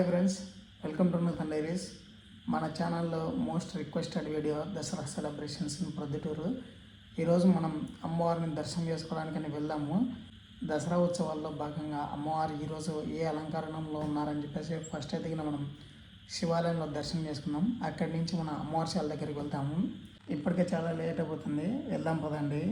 Hi friends welcome to Nutan diaries. మన ఛానల్లో most requested video Dasara celebrations in Proddatur. ఈరోజు మనం అమ్మవారిని దర్శనం చేసుకోవడానికని వెళ్దాము. దసరా ఉత్సవాల్లో భాగంగా అమ్మవారు ఈరోజు ఏ అలంకరణంలో ఉన్నారని చెప్పేసి ఫస్ట్ అయితే మనం శివాలయంలో దర్శనం చేసుకున్నాం అక్కడి నుంచి మన అమ్మవారి శాల దగ్గరికి వెళ్తాము. ఇప్పటికే చాలా లేట్ అయిపోతుంది. వెళ్దాం పదండి.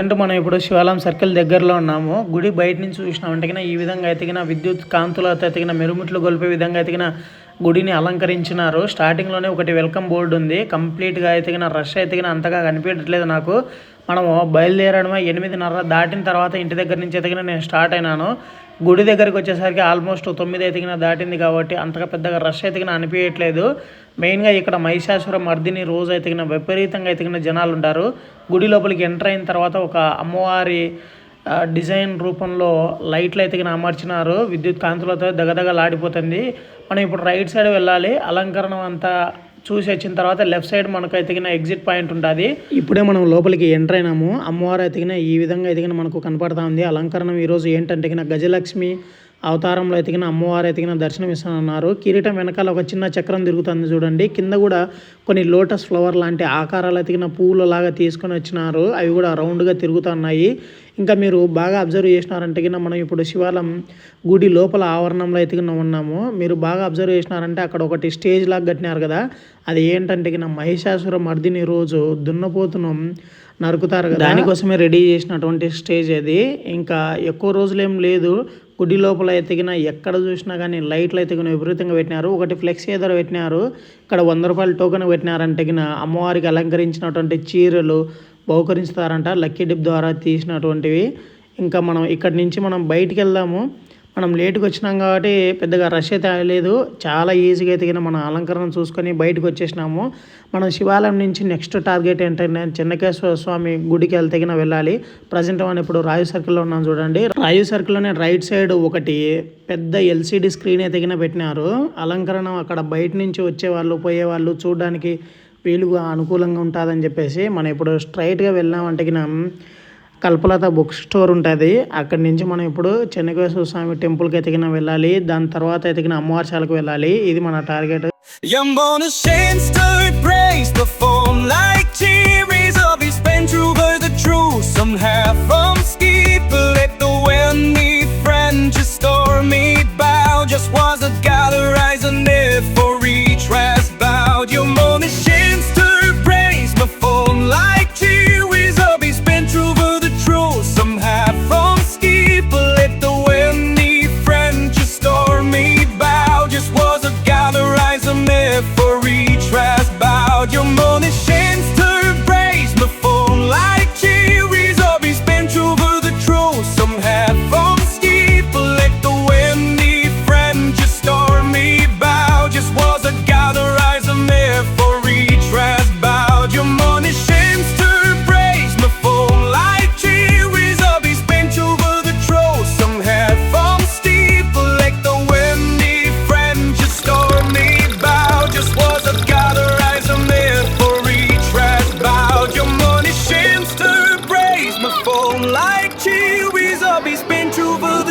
ప్రజెంట్ మనం ఇప్పుడు శివాలయం సర్కిల్ దగ్గరలో ఉన్నాము. గుడి బయట నుంచి చూసినామంటే ఈ విధంగా ఎతికిన విద్యుత్ కాంతులతో ఎతికిన మెరుముట్లు గొలిపే విధంగా ఎతికిన గుడిని అలంకరించినారు. స్టార్టింగ్లోనే ఒకటి వెల్కమ్ బోర్డు ఉంది. కంప్లీట్గా ఎతికిన రష్ ఎతికిన అంతగా కనిపించట్లేదు నాకు. మనము బయలుదేరడమే ఎనిమిదిన్నర దాటిన తర్వాత ఇంటి దగ్గర నుంచి ఎతికిన నేను స్టార్ట్ అయినాను. గుడి దగ్గరికి వచ్చేసరికి ఆల్మోస్ట్ తొమ్మిది ఎతికిన దాటింది కాబట్టి అంతగా పెద్దగా రష్ ఎతికిన అనిపించట్లేదు. మెయిన్గా ఇక్కడ మహిషాసుర మర్దిని రోజు ఎతికిన విపరీతంగా ఎతికిన జనాలు ఉంటారు. గుడి లోపలికి ఎంటర్ అయిన తర్వాత ఒక అమ్మవారి డిజైన్ రూపంలో లైట్లు ఎతికిన అమర్చినారు. విద్యుత్ కాంతులతో దగదగలాడిపోతుంది. మనం ఇప్పుడు రైట్ సైడ్ వెళ్ళాలి. అలంకరణ అంతా చూసి వచ్చిన తర్వాత లెఫ్ట్ సైడ్ మనకు ఎతికిన ఎగ్జిట్ పాయింట్ ఉంటుంది. ఇప్పుడే మనం లోపలికి ఎంటర్ అయినాము. అమ్మవారు ఎతికిన ఈ విధంగా ఎదిగిన మనకు కనపడతా ఉంది. అలంకరణం ఈరోజు ఏంటంటే గజలక్ష్మి అవతారంలో ఎతికిన అమ్మవారు ఎతికిన దర్శనం ఇస్తానన్నారు కిరీటం వెనకాల ఒక చిన్న చక్రం తిరుగుతుంది చూడండి. కింద కూడా కొన్ని లోటస్ ఫ్లవర్ లాంటి ఆకారాలు ఎతికిన పువ్వులు లాగా తీసుకొని వచ్చినారు. అవి కూడా రౌండ్గా తిరుగుతున్నాయి. ఇంకా మీరు బాగా అబ్జర్వ్ చేసినారంటే కింద మనం ఇప్పుడు శివాలయం గుడి లోపల ఆవరణంలో ఎతికిన ఉన్నాము. మీరు బాగా అబ్జర్వ్ చేసినారంటే అక్కడ ఒకటి స్టేజ్ లాగా కట్టినారు కదా. అది ఏంటంటే కింద మహిషాసుర మర్దిని రోజు దున్నపోతును. నరుకుతారు కదా. దానికోసమే రెడీ చేసినటువంటి స్టేజ్ అది. ఇంకా ఎక్కువ రోజులు ఏం లేదు. గుడి లోపల ఎతికిన ఎక్కడ చూసినా కానీ లైట్లు ఎతికిన విపరీతంగా పెట్టినారు. ఒకటి ఫ్లెక్స్ ఎదురు పెట్టినారు. ఇక్కడ వంద రూపాయల టోకెన్ పెట్టినారంటే అమ్మవారికి అలంకరించినటువంటి చీరలు బహుకరిస్తారంట లక్కీ డిప్ ద్వారా తీసినటువంటివి. ఇంకా మనం ఇక్కడి నుంచి మనం బయటికి వెళ్దాము. మనం లేటుకు వచ్చినాం కాబట్టి పెద్దగా రష్ అయితే లేదు చాలా ఈజీగా ఎదిగిన మన అలంకరణ చూసుకొని బయటకు వచ్చేసినాము. మనం శివాలయం నుంచి నెక్స్ట్ టార్గెట్ ఏంటంటే చెన్నకేశ్వర స్వామి గుడికి వెళ్తేగిన వెళ్ళాలి. ప్రజెంట్ మనం ఇప్పుడు రాయు సర్కిల్లో ఉన్నాం చూడండి. రాయు సర్కిల్లోనే రైట్ సైడ్ ఒకటి పెద్ద ఎల్సిడి స్క్రీన్ ఎదిగిన పెట్టినారు. అలంకరణ అక్కడ బయట నుంచి వచ్చే వాళ్ళు పోయే వాళ్ళు చూడడానికి వీలుగా అనుకూలంగా ఉంటుందని చెప్పేసి మనం ఇప్పుడు స్ట్రైట్గా వెళ్ళామంటే కల్పలత బుక్ స్టోర్ ఉంటుంది. అక్కడి నుంచి మనం ఇప్పుడు చెన్నకేశ్వర స్వామి టెంపుల్కి ఎతికిన వెళ్ళాలి. దాని తర్వాత ఎతికిన అమ్మవారిశాలకు వెళ్ళాలి. ఇది మన target.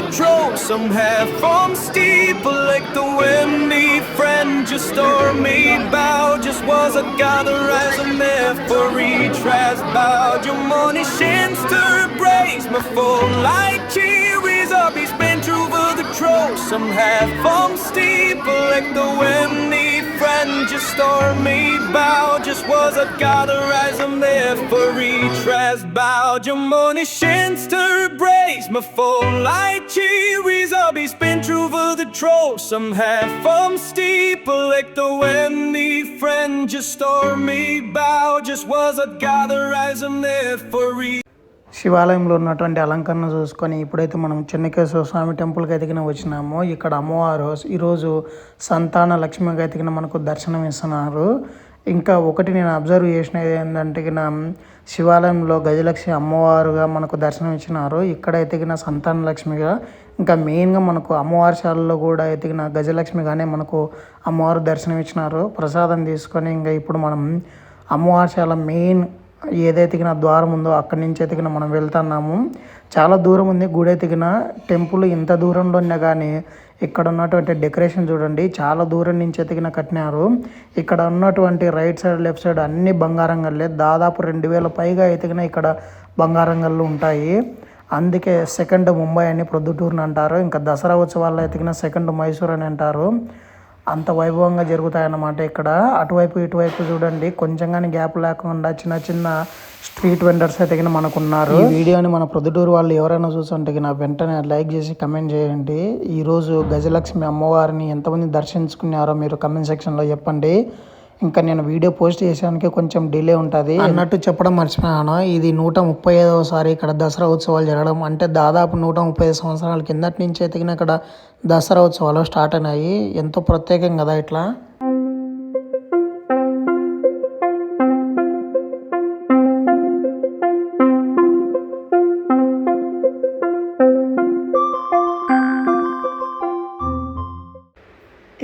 control. Some have from steeple like the wind. Friend, just stormy bow. Just was a gather as a myth for retrace. bowed. Your money shins to brace my full light cheeries up. He's been true for the troll. Some have from steeple like the wind just stormy bow? Just was att I'm there för retrace bow. Gemony shins to Djämonisktjänster my med folklight cheeries I'll be spin true for the troll. Some half from steeple Like the wendy friend Just stormy bow. Just was att I'm there för i శివాలయంలో ఉన్నటువంటి అలంకరణ చూసుకొని ఇప్పుడైతే మనం చెన్నకేశ్వర స్వామి టెంపుల్కి ఎదిగిన వచ్చినామో. ఇక్కడ అమ్మవారు ఈరోజు సంతాన లక్ష్మిగా ఎదిగిన మనకు దర్శనం ఇస్తున్నారు. ఇంకా ఒకటి నేను అబ్జర్వ్ చేసినది ఏంటంటే శివాలయంలో గజలక్ష్మి అమ్మవారుగా మనకు దర్శనం ఇచ్చినారు. ఇక్కడ ఎతికిన సంతాన లక్ష్మిగా ఇంకా మెయిన్గా మనకు అమ్మవారి శాలలో కూడా ఎతికిన గజలక్ష్మిగానే మనకు అమ్మవారు దర్శనం ఇచ్చినారు. ప్రసాదం తీసుకొని ఇంకా ఇప్పుడు మనం అమ్మవారి శాల మెయిన్ ఏదైతే ద్వారం ఉందో అక్కడి నుంచి ఎతికిన మనం వెళ్తున్నాము. చాలా దూరం ఉంది. గుడి ఎతికిన టెంపుల్ ఇంత దూరంలో ఉన్నా కానీ ఇక్కడ ఉన్నటువంటి డెకరేషన్ చూడండి. చాలా దూరం నుంచి ఎతికిన కట్టినారు. ఇక్కడ ఉన్నటువంటి రైట్ సైడ్ లెఫ్ట్ సైడ్ అన్ని బంగారం గల్లే దాదాపు రెండు వేల పైగా ఎతికిన ఇక్కడ బంగారం గల్లు ఉంటాయి. అందుకే సెకండ్ ముంబై అని ప్రొద్దుటూరుని అంటారు. ఇంకా దసరా ఉత్సవాల్లో ఎతికిన సెకండ్ మైసూర్ అని అంటారు. అంత వైభవంగా జరుగుతాయన్నమాట ఇక్కడ. అటువైపు ఇటువైపు చూడండి. కొంచెం కానీ గ్యాప్ లేకుండా చిన్న చిన్న స్ట్రీట్ వెండర్స్ అయితే గిన మనకు ఉన్నారు ఈ వీడియోని మన ప్రొద్దుటూరు వాళ్ళు ఎవరైనా చూసుంటే నా వెంటనే లైక్ చేసి కమెంట్ చేయండి. ఈరోజు గజలక్ష్మి అమ్మవారిని ఎంతమంది దర్శించుకున్నారో మీరు కమెంట్ సెక్షన్లో చెప్పండి. ఇంకా నేను వీడియో పోస్ట్ చేసానికి కొంచెం డిలే ఉంటుంది. అన్నట్టు చెప్పడం మర్చిపోయాను ఇది నూట ముప్పై ఐదవసారి ఇక్కడ దసరా ఉత్సవాలు జరగడం. అంటే దాదాపు నూట ముప్పై ఐదు సంవత్సరాల కిందటి నుంచి ఎతికిన ఇక్కడ దసరా ఉత్సవాలు స్టార్ట్ అయినాయి. ఎంతో ప్రత్యేకం కదా ఇట్లా?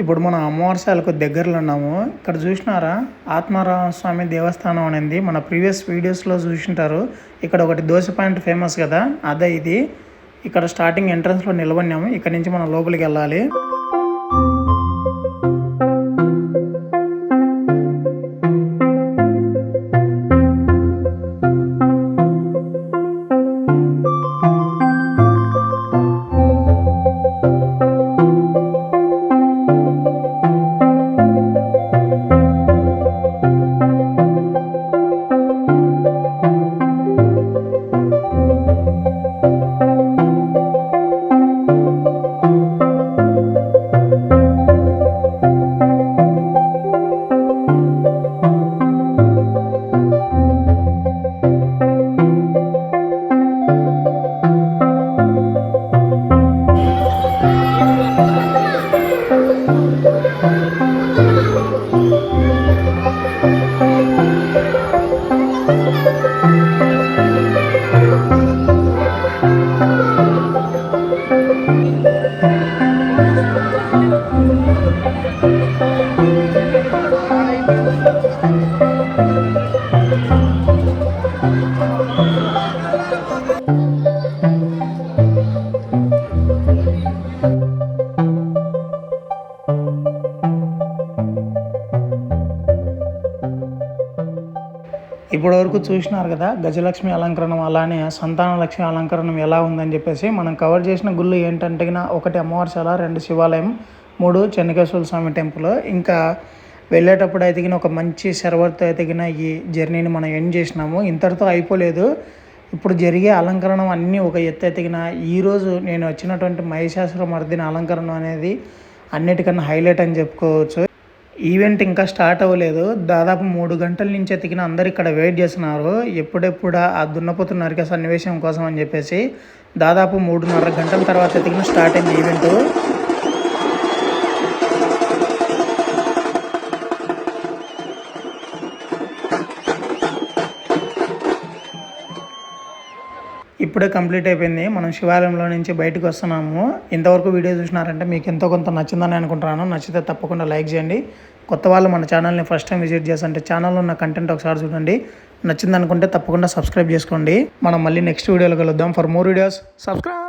ఇప్పుడు మనం అమ్మవారిశాలకు దగ్గరలో ఉన్నాము. ఇక్కడ చూసినారా? ఆత్మారామ స్వామి దేవస్థానం అనేది మన ప్రీవియస్ వీడియోస్లో చూసింటారు. ఇక్కడ ఒకటి దోశ పాయింట్ ఫేమస్ కదా అదే ఇది. ఇక్కడ స్టార్టింగ్ ఎంట్రన్స్లో నిలబడినాము. ఇక్కడ నుంచి మనం లోపలికి వెళ్ళాలి. ఇప్పటి వరకు చూసినారు కదా గజలక్ష్మి అలంకరణం అలానే సంతాన లక్ష్మి అలంకరణం ఎలా ఉందని చెప్పేసి మనం కవర్ చేసిన గుళ్ళు ఏంటంటే ఒకటి అమ్మవారిశాల రెండు శివాలయం మూడు చెన్నకేశ్వర స్వామి టెంపుల్. ఇంకా వెళ్ళేటప్పుడు అయితే ఒక మంచి సర్వర్తో అయితే ఈ జర్నీని మనం ఎండ్ చేసినాము. ఇంతటితో అయిపోలేదు. ఇప్పుడు జరిగే అలంకరణం అన్నీ ఒక ఎత్తు ఎత్తిగిన ఈరోజు నేను వచ్చినటువంటి మహిషాసుర మర్దిన అలంకరణం అనేది అన్నిటికన్నా హైలైట్ అని చెప్పుకోవచ్చు. ఈవెంట్ ఇంకా స్టార్ట్ అవ్వలేదు. దాదాపు మూడు గంటల నుంచి ఎతికిన అందరు ఇక్కడ వెయిట్ చేస్తున్నారు. ఎప్పుడెప్పుడు ఆ దున్నపోతు నరిక సన్నివేశం కోసం అని చెప్పేసి దాదాపు మూడున్నర గంటల తర్వాత ఎతికిన స్టార్ట్ అయింది ఈవెంట్. ఇప్పుడే కంప్లీట్ అయిపోయింది. మనం శివాలయంలో నుంచి బయటకు వస్తున్నాము. ఇంతవరకు వీడియో చూసినారంటే మీకు ఎంతో కొంత నచ్చిందని అనుకుంటున్నాను. నచ్చితే తప్పకుండా లైక్ చేయండి. కొత్త వాళ్ళు మన ఛానల్ని ఫస్ట్ టైం విజిట్ చేస్తుంటే ఛానల్లో ఉన్న కంటెంట్ ఒకసారి చూడండి. నచ్చింది అనుకుంటే తప్పకుండా సబ్స్క్రైబ్ చేసుకోండి. మనం మళ్ళీ నెక్స్ట్ వీడియోలో కలుద్దాం. For more videos subscribe